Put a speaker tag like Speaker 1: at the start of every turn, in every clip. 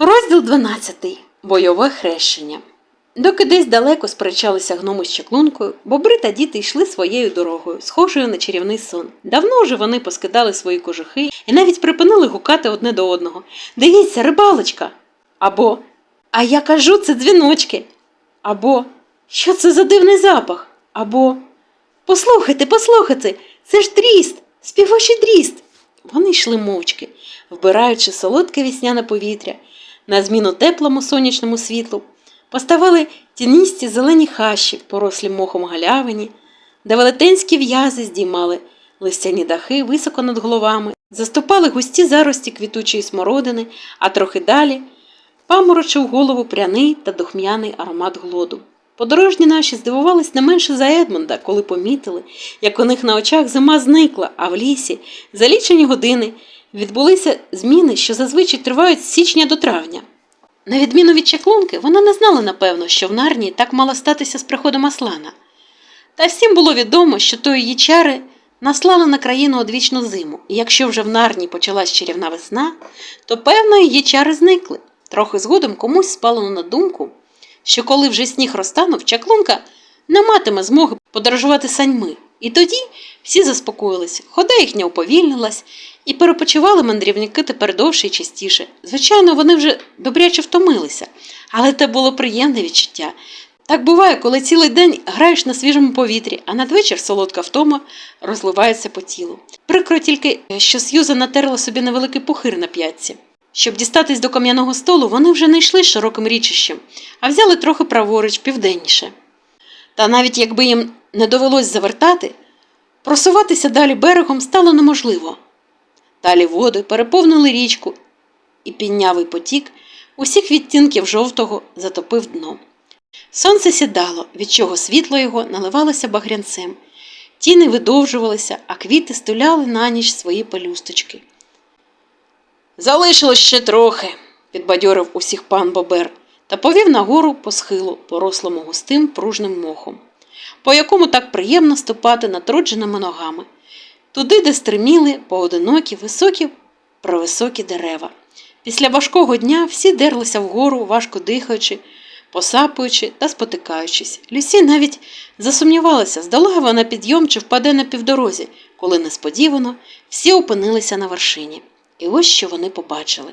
Speaker 1: Розділ 12. Бойове хрещення. Доки десь далеко сперечалися гноми з чаклункою, бобри та діти йшли своєю дорогою, схожою на чарівний сон. Давно вже вони поскидали свої кожухи і навіть припинили гукати одне до одного. Дивіться, рибалочка! Або А я кажу, це дзвіночки. Або Що це за дивний запах? Або Послухайте, послухайте, це ж дріст, співочий дріст. Вони йшли мовчки, вбираючи солодке вісняне повітря. На зміну теплому сонячному світлу поставали тіністі зелені хащі, порослі мохом галявині, де велетенські в'язи здіймали листяні дахи високо над головами, заступали густі зарості квітучої смородини, а трохи далі паморочив голову пряний та духм'яний аромат глоду. Подорожні наші здивувались не менше за Едмонда, коли помітили, як у них на очах зима зникла, а в лісі за лічені години відбулися зміни, що зазвичай тривають з січня до травня. На відміну від чаклунки, вона не знала, напевно, що в Нарнії так мало статися з приходом Аслана. Та всім було відомо, що тої її чари наслали на країну одвічну зиму, і якщо вже в Нарнії почалась чарівна весна, то певно її чари зникли. Трохи згодом комусь спало на думку, що коли вже сніг розтанув, чаклунка не матиме змоги подорожувати саньми. І тоді всі заспокоїлись, хода їхня уповільнилась, і перепочивали мандрівники тепер довше і частіше. Звичайно, вони вже добряче втомилися, але це було приємне відчуття. Так буває, коли цілий день граєш на свіжому повітрі, а надвечір солодка втома розливається по тілу. Прикро тільки, що Сьюза натерла собі невеликий пухир на п'ятці. Щоб дістатись до кам'яного столу, вони вже не йшли широким річищем, а взяли трохи праворуч південніше. Та навіть якби їм не довелось завертати, просуватися далі берегом стало неможливо. Далі води переповнили річку, і піннявий потік усіх відтінків жовтого затопив дно. Сонце сідало, від чого світло його наливалося багрянцем. Тіни видовжувалися, а квіти стуляли на ніч свої пелюсточки. Залишилось ще трохи, підбадьорив усіх пан Бобер та повів нагору по схилу, порослому густим пружним мохом, по якому так приємно ступати натрудженими ногами, туди, де стриміли поодинокі високі провисокі дерева. Після важкого дня всі дерлися вгору, важко дихаючи, посапуючи та спотикаючись. Люсі навіть засумнівалася, здолає вона підйом чи впаде на півдорозі, коли несподівано всі опинилися на вершині. І ось що вони побачили.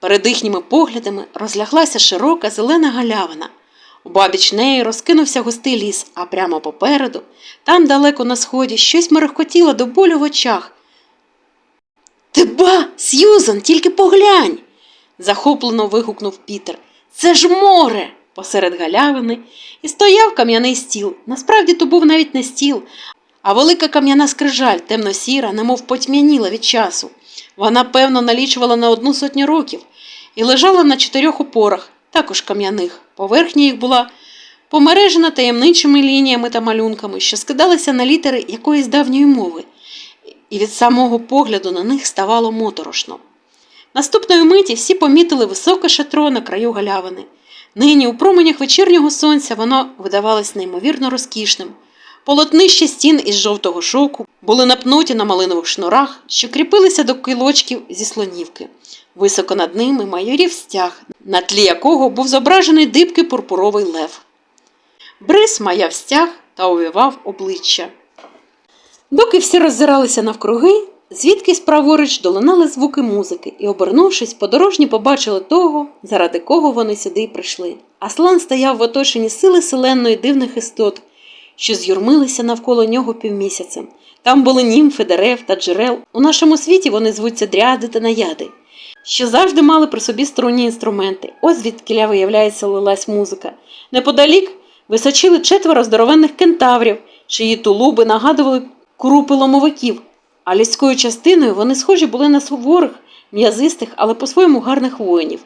Speaker 1: Перед їхніми поглядами розляглася широка зелена галявина. Обабіч неї розкинувся густий ліс, а прямо попереду, там далеко на сході, щось мерехкотіло до болю в очах. Ти ба, Сьюзан, тільки поглянь. захоплено вигукнув Пітер. Це ж море! посеред галявини, і стояв кам'яний стіл. Насправді то був навіть не стіл, а велика кам'яна скрижаль, темно-сіра, немов потьмяніла від часу. Вона, певно, налічувала на одну сотню років і лежала на чотирьох опорах, також кам'яних. Поверхня їх була помережена таємничими лініями та малюнками, що скидалися на літери якоїсь давньої мови, і від самого погляду на них ставало моторошно. Наступної миті всі помітили високе шатро на краю галявини. Нині у променях вечірнього сонця воно видавалось неймовірно розкішним. Полотнища стін із жовтого шовку були напнуті на малинових шнурах, що кріпилися до килочків зі слонівки. Високо над ними майорів стяг, на тлі якого був зображений дибкий пурпуровий лев. Брис маяв стяг та увівав обличчя. Доки всі роззиралися навкруги, звідкись праворуч долинали звуки музики, і, обернувшись, подорожні побачили того, заради кого вони сюди й прийшли. Аслан стояв в оточенні сили селенної дивних істот, що з'юрмилися навколо нього півмісяцем. Там були німфи, дерев та джерел. У нашому світі вони звуться дряди та наяди, що завжди мали при собі струнні інструменти. Ось звідкиля, виявляється, лилась музика. Неподалік височили четверо здоровенних кентаврів, чиї тулуби нагадували крупи ломовиків, а людською частиною вони схожі були на суворих, м'язистих, але по-своєму гарних воїнів.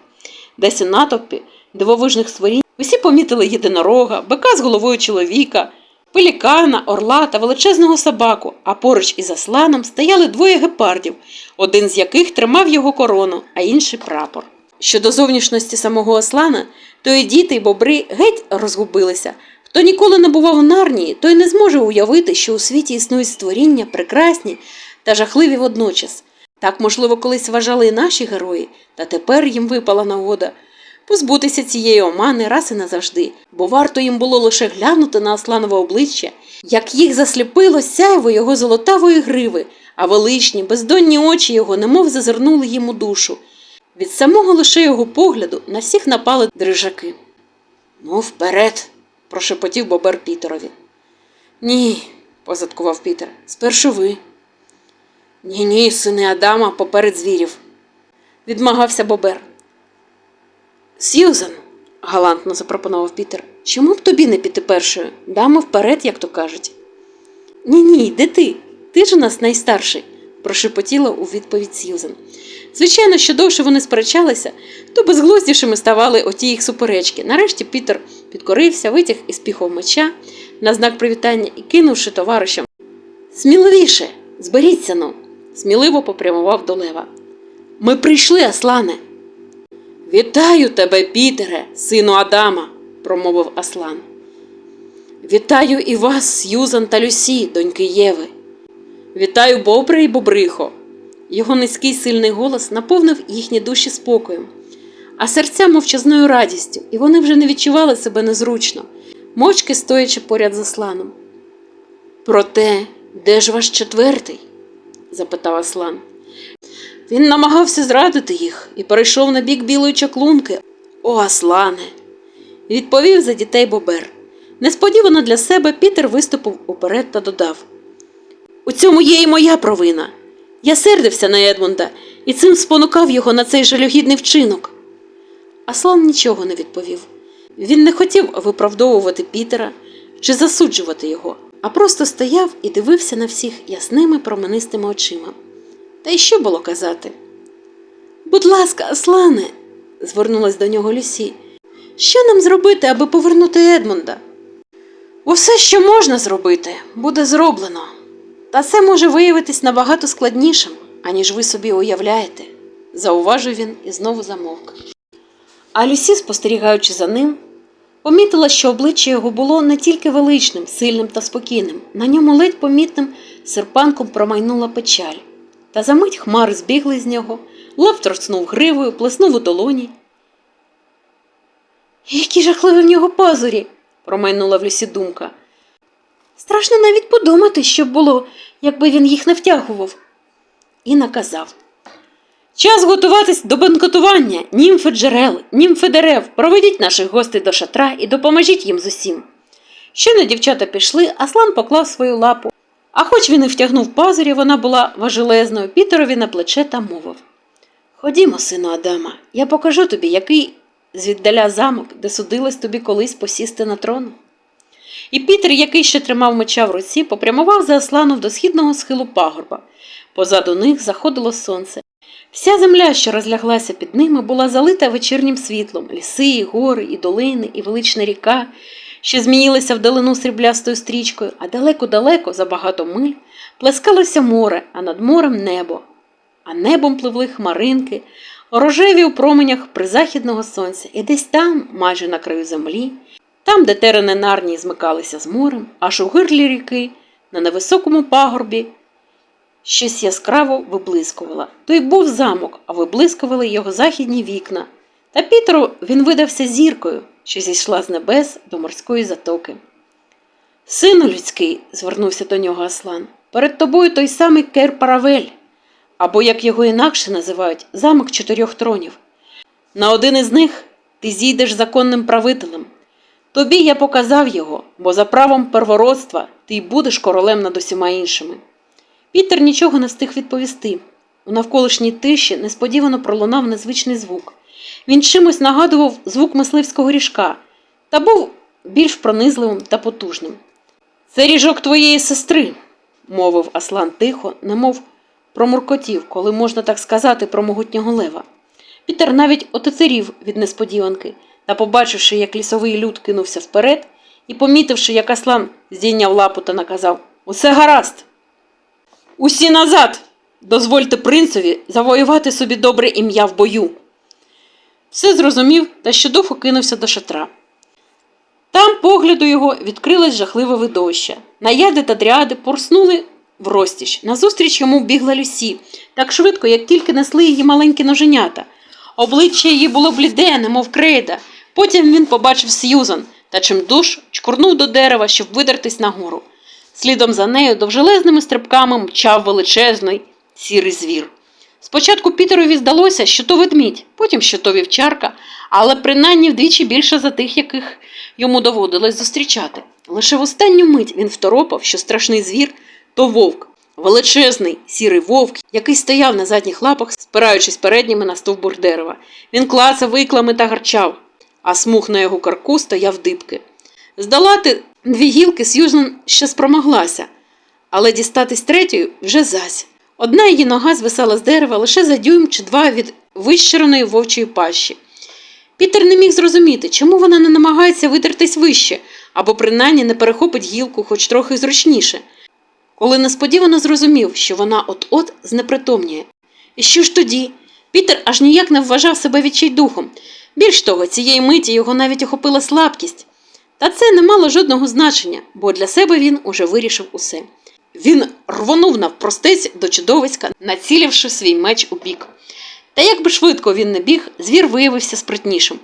Speaker 1: Десь у натовпі дивовижних створінь усі помітили єдинорога, бика з головою чоловіка, пелікана, орла та величезного собаку, а поруч із Асланом стояли двоє гепардів, один з яких тримав його корону, а інший прапор. Щодо зовнішності самого Аслана, то і діти, й бобри геть розгубилися. Хто ніколи не бував у Нарнії, той не зможе уявити, що у світі існують створіння прекрасні та жахливі водночас. Так, можливо, колись вважали і наші герої, та тепер їм випала нагода позбутися цієї омани раз і назавжди, бо варто їм було лише глянути на Асланове обличчя, як їх засліпило сяйво його золотавої гриви, а величні, бездонні очі його немов зазирнули їм у душу. Від самого лише його погляду на всіх напали дрижаки. Ну, вперед, прошепотів Бобер Пітерові. Ні, позадкував Пітер, спершу ви. Ні, ні, сини Адама поперед звірів, відмагався Бобер. Сьюзен, галантно запропонував Пітер, чому б тобі не піти першою? Дамо вперед, як то кажуть. Ні, ні, йди ти. Ти ж у нас найстарший, прошепотіла у відповідь Сьюзен. Звичайно, що довше вони сперечалися, то безглуздішими ставали оті їх суперечки. Нарешті Пітер підкорився, витяг із піхов меча на знак привітання і кинувши товаришам. Сміливіше, зберіться ну, сміливо попрямував до лева. Ми прийшли, Аслане. Вітаю тебе, Пітере, сину Адама, промовив Аслан. Вітаю і вас, Сьюзан та Люсі, доньки Єви. Вітаю Бобре і Бобрихо. Його низький сильний голос наповнив їхні душі спокоєм, а серця мовчазною радістю, і вони вже не відчували себе незручно, мовчки стоячи поряд з Асланом. Проте, де ж ваш четвертий? запитав Аслан. Він намагався зрадити їх і перейшов на бік білої чаклунки. О, Аслане! Відповів за дітей Бобер. Несподівано для себе Пітер виступив уперед та додав: У цьому є і моя провина. Я сердився на Едмунда і цим спонукав його на цей жалюгідний вчинок. Аслан нічого не відповів. Він не хотів виправдовувати Пітера чи засуджувати його, а просто стояв і дивився на всіх ясними променистими очима. Та й що було казати? Будь ласка, Аслане, звернулась до нього Люсі. Що нам зробити, аби повернути Едмунда? Усе, що можна зробити, буде зроблено. Та це може виявитись набагато складнішим, аніж ви собі уявляєте, зауважив він і знову замовк. А Люсі, спостерігаючи за ним, помітила, що обличчя його було не тільки величним, сильним та спокійним, на ньому ледь помітним серпанком промайнула печаль. Та за мить хмари збігли з нього, лев торснув гривою, плеснув у долоні. Які жахливі в нього пазурі, промайнула в лісі думка. Страшно навіть подумати, що було, якби він їх не втягував. І наказав. Час готуватись до банкотування, німфи джерел, німфи дерев, проведіть наших гостей до шатра і допоможіть їм з усім. Щойно дівчата пішли, Аслан поклав свою лапу, а хоч він і втягнув пазурі, вона була важелезною Пітерові на плече та мовив. Ходімо, сину Адама, я покажу тобі, який звіддаля замок, де судилось тобі колись посісти на трон. І Пітер, який ще тримав меча в руці, попрямував за Асланом до східного схилу пагорба. Позаду них заходило сонце. Вся земля, що розляглася під ними, була залита вечірнім світлом ліси, і гори, і долини, і велична ріка, що змінилися вдалину сріблястою стрічкою, а далеко-далеко, за багато миль, плескалося море, а над морем небо. А небом пливли хмаринки, рожеві у променях призахідного сонця, і десь там, майже на краю землі, там, де терени нарнії змикалися з морем, аж у гирлі ріки, на невисокому пагорбі, щось яскраво виблискувало. То й був замок, а виблискували його західні вікна. Та Пітеру він видався зіркою, що зійшла з небес до морської затоки. Сину людський, звернувся до нього Аслан, перед тобою той самий Кер Паравель, або, як його інакше називають, замок чотирьох тронів. На один із них ти зійдеш законним правителем. Тобі я показав його, бо за правом первородства ти й будеш королем над усіма іншими. Пітер нічого не встиг відповісти. У навколишній тиші несподівано пролунав незвичний звук. Він чимось нагадував звук мисливського ріжка та був більш пронизливим та потужним. Це ріжок твоєї сестри, мовив Аслан тихо, немов промуркотів, коли можна так сказати про могутнього лева. Пітер навіть отоцерів від несподіванки та, побачивши, як лісовий люд кинувся вперед, і помітивши, як Аслан здійняв лапу та наказав Усе гаразд. Усі назад! Дозвольте принцеві завоювати собі добре ім'я в бою. Все зрозумів та щодуху кинувся до шатра. Там погляду його відкрилось жахливе видовище. Наяди та дріади порснули в розтіч. Назустріч йому бігла Люсі, так швидко, як тільки несли її маленькі ноженята. Обличчя її було бліде, немов крейда. Потім він побачив Сьюзан та чимдуж чкурнув до дерева, щоб видертись нагору. Слідом за нею довжелезними стрибками мчав величезний сірий звір. Спочатку Пітерові здалося, що то ведмідь, потім що то вівчарка, але принаймні вдвічі більше за тих, яких йому доводилось зустрічати. Лише в останню мить він второпав, що страшний звір то вовк, величезний сірий вовк, який стояв на задніх лапах, спираючись передніми на стовбур дерева. Він клацав виклами та гарчав, а смуг на його карку стояв дибки. Здолати дві гілки Сьюзан ще спромоглася, але дістатись третьою вже зась. Одна її нога звисала з дерева лише за дюйм чи два від вищереної вовчої пащі. Пітер не міг зрозуміти, чому вона не намагається витертись вище, або принаймні не перехопить гілку хоч трохи зручніше, коли несподівано зрозумів, що вона от-от знепритомніє. І що ж тоді? Пітер аж ніяк не вважав себе відчайдухом. Більш того, цієї миті його навіть охопила слабкість. Та це не мало жодного значення, бо для себе він уже вирішив усе. Він рвонув навпростець до чудовиська, націливши свій меч у бік. Та як би швидко він не біг, звір виявився спритнішим.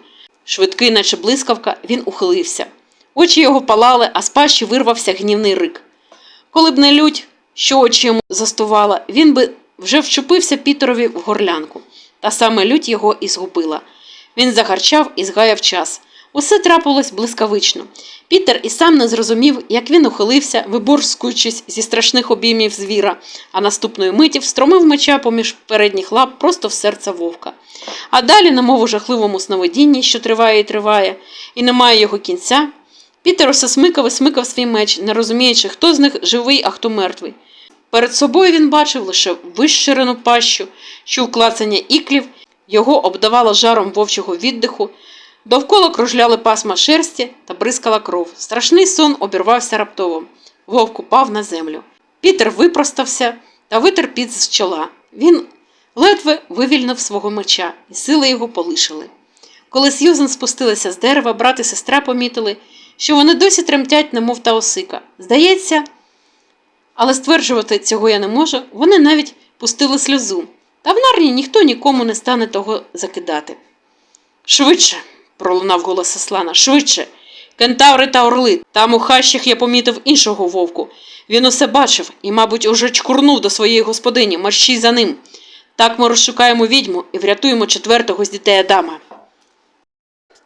Speaker 1: Швидкий, наче блискавка, він ухилився. Очі його палали, а з пащі вирвався гнівний рик. Коли б не лють, що очі йому застувала, він би вже вчепився Пітерові в горлянку. Та саме лють його і згубила. Він загарчав і згаяв час. Усе трапилось блискавично. Пітер і сам не зрозумів, як він ухилився, виборскуючись зі страшних обіймів звіра, а наступної миті встромив меча поміж передніх лап просто в серце вовка. А далі, немов у жахливому сновидінні, що триває і триває, і немає його кінця, Пітер усе смикав і смикав свій меч, не розуміючи, хто з них живий, а хто мертвий. Перед собою він бачив лише вищерену пащу, чув клацання іклів, його обдавало жаром вовчого віддиху, довкола кружляли пасма шерсті та бризкала кров. Страшний сон обірвався раптово. Вовк упав на землю. Пітер випростався та витер піт з чола. Він ледве вивільнив свого меча, і сили його полишили. Коли Сьюзен спустилася з дерева, брат і сестра помітили, що вони досі тремтять, немов та осика. Здається, але стверджувати цього я не можу, вони навіть пустили сльозу. Та в нарні ніхто нікому не стане того закидати. Швидше, пролунав голос Аслана, швидше. Кентаври та орли. Там у хащах я помітив іншого вовку. Він усе бачив і, мабуть, уже чкурнув до своєї господині, марщій за ним. Так ми розшукаємо відьму і врятуємо четвертого з дітей Адама.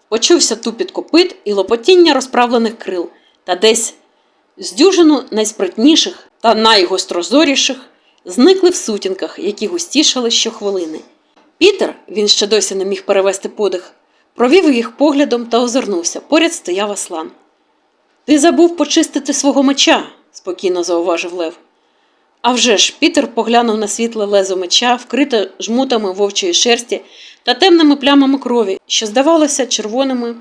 Speaker 1: Почувся тупіт копит і лопотіння розправлених крил, та десь з дюжину найспритніших та найгострозоріших зникли в сутінках, які густішали щохвилини. Пітер, він ще досі не міг перевести подих, провів їх поглядом та озирнувся. Поряд стояв Аслан. Ти забув почистити свого меча, спокійно зауважив Лев. А вже ж, Пітер поглянув на світле лезо меча, вкрите жмутами вовчої шерсті та темними плямами крові, що здавалося червоними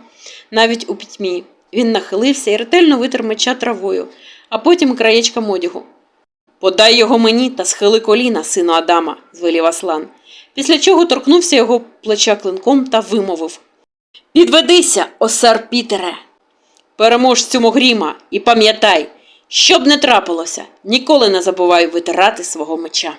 Speaker 1: навіть у пітьмі. Він нахилився і ретельно витер меча травою, а потім краєчком одягу. Подай його мені та схили коліна, сину Адама, звелів Аслан, після чого торкнувся його плеча клинком та вимовив Підведися, осер Пітере! Цьому гріма і пам'ятай, що б не трапилося, ніколи не забувай витирати свого меча.